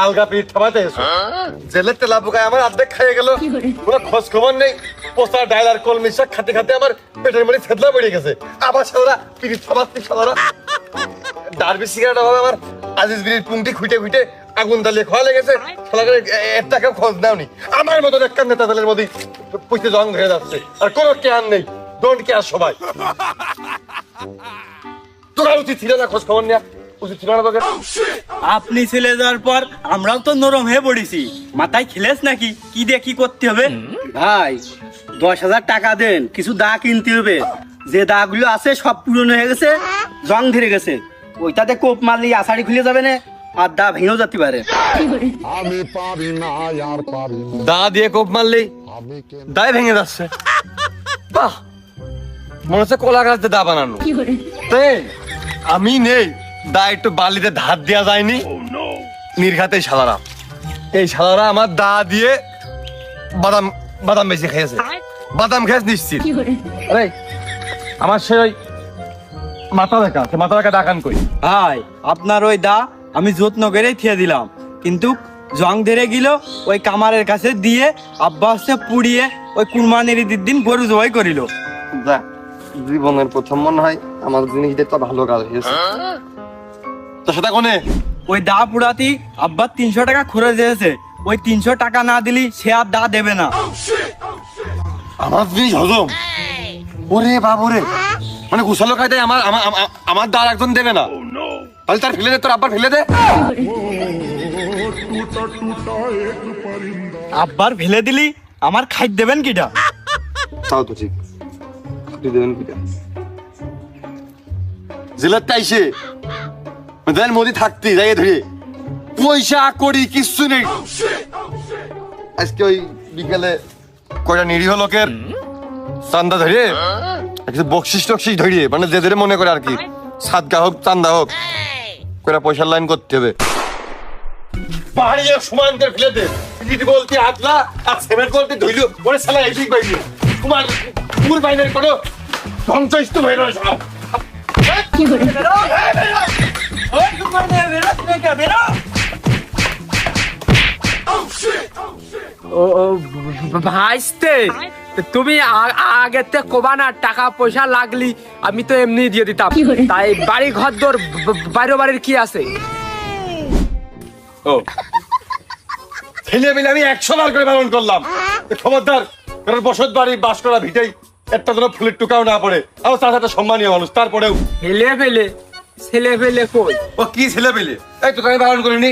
আলগা পিঠ থামাতে এসো। জেলের তেলা পোকায় আমার অর্ধেক খাইয়ে গেল। কোনো খোঁজ খবর নেই। পোস্তা ডাইল আর কলমি শাক খাতে খাতে আমার পেটের মধ্যে থেতলা পড়ে গেছে। আবার সারা পিঠ থামাচ্ছি সারা ডারবি সিগারেট অভাবে আমার আজিজ বিড়ির পুংটি খুঁটে খুঁটে আগুন জ্বালিয়ে খোয়া লেগেছে। শালা করে এর টাকা খোঁজ নাওনি। আমার মতো একটা নেতা দলের মধ্যে পুঁতে জং ধরে যাচ্ছে। আর কোনো কেয়ার নেই। ডোন্ট কেয়ার সবাই। তোরা উচিত ছিল না খোঁজ খবর নেওয়া উচিত ছিল না তোকে? আপনি ছেলে যাওয়ার পর আমরাও তো নরম হয়ে পড়েছি। মাথায় খেলেস নাকি? কি দিয়ে কি করতে হবে? ভাই দশ হাজার টাকা দেন কিছু দা কিনতে হবে। যে দাগুলো আছে সব পুরনো হয়ে গেছে জং ধরে গেছে। ওইটাতে কোপ মারলে আষাঢ়ি খুলে যাবে না আর দা ভেঙেও যেতে পারে। আমি পারি না আর পারি দা দিয়ে কোপ মারলেই আমি দায় ভেঙে যাচ্ছে। বাহ! মনে হচ্ছে কলা গাছ দিয়ে দা বানানো। তাই আমি নেই। দা একটু বালিতে ধার দেওয়া যায়নি। নির্ঘাতে সালারা এই সালারা আমার দা দিয়ে বাদাম বাদাম বেশি খেয়েছে। বাদাম খেয়েছে নিশ্চিত। আরে আমার সে ওই মাথা দেখা সে মাথা দেখা ডাকান কই? ভাই আপনার ওই দা আমি যত্ন করেই থিয়ে দিলাম। কিন্তু জং ধরে গেল ওই কামারের কাছে দিয়ে আব্বা হচ্ছে পুড়িয়ে ওই কুরবানির ঈদের দিন গরু জবাই করিল। যা জীবনের প্রথম মনে হয় আমার জিনিস তো ভালো কাজ হয়েছে। তো সেটা কোনে? ওই দা পুড়াতি আব্বার তিনশো টাকা খরচ হয়েছে ওই তিনশো টাকা না দিলি সে আর দা দেবে না। আমার জিনিস হজম। ওরে বাবরে। মানে গুছালো খাইতে আমার আমার আমার একজন দেবে না। তাহলে তার ফেলে দে তোর আব্বার ফেলে দে। আব্বার ফেলে দিলি আমার খাই দেবেন কিটা? তাও তো ঠিক। দেবেন কিটা? জেলার তাইছে দেন মোদি থাকতি যাই ধরে। পয়সা করি কিচ্ছু নেই। আজকে ওই বিকেলে কয়টা নিরীহ লোকের চান্দা ধরে। কিছু বকশিস টকশিস ধরিয়ে মানে যে ধরে মনে করে আর কি। সাদগা হোক চান্দা হোক কয়টা পয়সার লাইন করতে হবে। পাহাড়িয়ে সমান করে ফেলে দে ইট বলতে আদলা আর সিমেন্ট বলতে ধইল ওরে শালা এদিক বাইরে তোমার পুর বাইনের কোনো ধ্বংসস্তূপ হয়ে রয়েছে। ও ভাইস্তে তুমি আ- আগের থেকে কোবা না টাকা পয়সা লাগলি আমি তো এমনি দিয়ে দিতাম। তাই বাড়ি ঘর দোর বাইরে বাড়ির কি আছে? ও। ছেলে মিলে আমি একশো বার করে পালন করলাম। খবরদার কারণ বসত বাড়ি বাস করা ভিটেই একটা যেন ফুলের টুকাও না পড়ে। আমার চাচা একটা সম্মানীয় মানুষ তারপরেও। ফেলে ফেলে ছেলে ফেলে কই? ও কি ছেলে পেলে এই তোকে আমি বারণ করিনি।